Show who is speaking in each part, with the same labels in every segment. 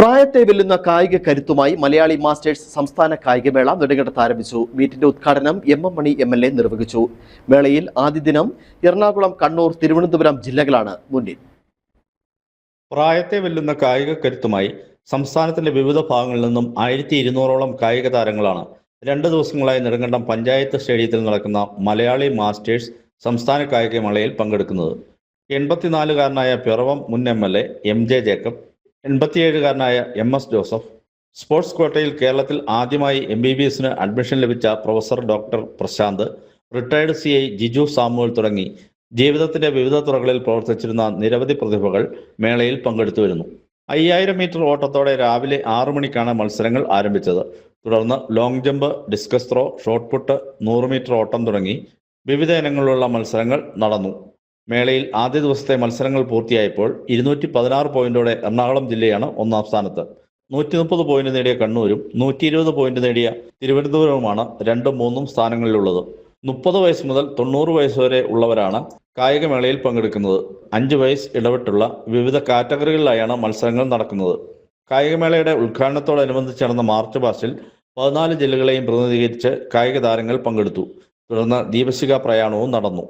Speaker 1: പ്രായത്തെ വെല്ലുന്ന കായിക കരുത്തുമായി മലയാളി മാസ്റ്റേഴ്സ് സംസ്ഥാന കായികമേള നെടുങ്കടത്ത് ആരംഭിച്ചു. മീറ്റിന്റെ ഉദ്ഘാടനം M M Mani M L A നിർവഹിച്ചു. മേളയിൽ ആദ്യ ദിനം എറണാകുളം കണ്ണൂർ തിരുവനന്തപുരം ജില്ലകളാണ് മുന്നിൽ.
Speaker 2: പ്രായത്തെ വെല്ലുന്ന കായിക കരുത്തുമായി സംസ്ഥാനത്തിന്റെ വിവിധ ഭാഗങ്ങളിൽ നിന്നും ആയിരത്തി ഇരുന്നൂറോളം കായിക താരങ്ങളാണ് രണ്ട് ദിവസങ്ങളായി നെടുങ്കണ്ടം പഞ്ചായത്ത് സ്റ്റേഡിയത്തിൽ നടക്കുന്ന മലയാളി മാസ്റ്റേഴ്സ് സംസ്ഥാന കായികമേളയിൽ പങ്കെടുക്കുന്നത്. എൺപത്തിനാലുകാരനായ പിറവം മുൻ M L A M J Jacob എൺപത്തിയേഴുകാരനായ M S Joseph sports കോട്ടയിൽ കേരളത്തിൽ ആദ്യമായി എം ബി ബി എസിന് അഡ്മിഷൻ ലഭിച്ച professor doctor Prashant retired C I Jiju Samuel തുടങ്ങി. ജീവിതത്തിന്റെ വിവിധ തുറകളിൽ പ്രവർത്തിച്ചിരുന്ന നിരവധി പ്രതിഭകൾ മേളയിൽ പങ്കെടുത്തു വരുന്നു. അയ്യായിരം മീറ്റർ ഓട്ടത്തോടെ രാവിലെ ആറു മണിക്കാണ് മത്സരങ്ങൾ ആരംഭിച്ചത്. തുടർന്ന് long jump discus throw shot put നൂറ് മീറ്റർ ഓട്ടം തുടങ്ങി. വിവിധ ഇനങ്ങളിലുള്ള മത്സരങ്ങൾ നടന്നു. മേളയിൽ ആദ്യ ദിവസത്തെ മത്സരങ്ങൾ പൂർത്തിയായപ്പോൾ ഇരുന്നൂറ്റി പതിനാറ് പോയിന്റോടെ എറണാകുളം ജില്ലയാണ് ഒന്നാം സ്ഥാനത്ത്. നൂറ്റി മുപ്പത് പോയിന്റ് നേടിയ കണ്ണൂരും നൂറ്റി ഇരുപത് പോയിന്റ് നേടിയ തിരുവനന്തപുരവുമാണ് രണ്ടും മൂന്നും സ്ഥാനങ്ങളിലുള്ളത്. മുപ്പത് വയസ്സ് മുതൽ തൊണ്ണൂറ് വയസ്സ് വരെ ഉള്ളവരാണ് കായികമേളയിൽ പങ്കെടുക്കുന്നത്. അഞ്ച് വയസ്സ് ഇടവിട്ടുള്ള വിവിധ കാറ്റഗറികളിലായാണ് മത്സരങ്ങൾ നടക്കുന്നത്. കായികമേളയുടെ ഉദ്ഘാടനത്തോടനുബന്ധിച്ച് നടന്ന മാർച്ച് പാസ്റ്റിൽ പതിനാല് ജില്ലകളെയും പ്രതിനിധീകരിച്ച് കായിക താരങ്ങൾ പങ്കെടുത്തു. തുടർന്ന് ദീപശിഖ പ്രയാണവും നടന്നു.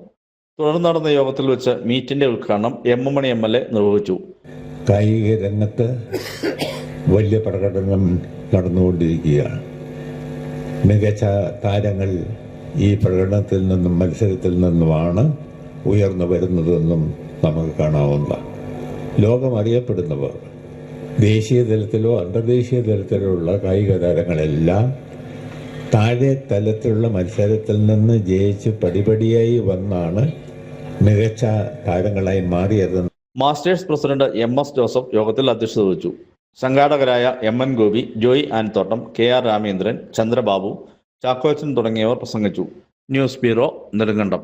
Speaker 2: തുടർന്ന് നടന്ന യോഗത്തിൽ വെച്ച് മീറ്റിന്റെ ഉദ്ഘാടനം M M Mani M L A നിർവഹിച്ചു.
Speaker 3: കായിക രംഗത്ത് വലിയ പ്രകടനം നടന്നുകൊണ്ടിരിക്കുകയാണ്. മികച്ച താരങ്ങൾ ഈ പ്രകടനത്തിൽ നിന്നും മത്സരത്തിൽ നിന്നുമാണ് ഉയർന്നു വരുന്നതെന്നും നമുക്ക് കാണാവുന്ന ലോകം അറിയപ്പെടുന്നവർ. ദേശീയ തലത്തിലോ അന്തർദേശീയ തലത്തിലോ ഉള്ള കായിക താരങ്ങളെല്ലാം താഴെ തലത്തിലുള്ള മത്സരത്തിൽ നിന്ന് ജയിച്ച് പടിപടിയായി വന്നാണ് മികച്ച താരങ്ങളായി മാറിയത്.
Speaker 2: Masters president M S Joseph യോഗത്തിൽ അധ്യക്ഷത വഹിച്ചു. സംഘാടകരായ M N Gopi Joy Anthottam K R Ramendran Chandrababu Chackochan തുടങ്ങിയവർ പ്രസംഗിച്ചു. News bureau Nedumkandam.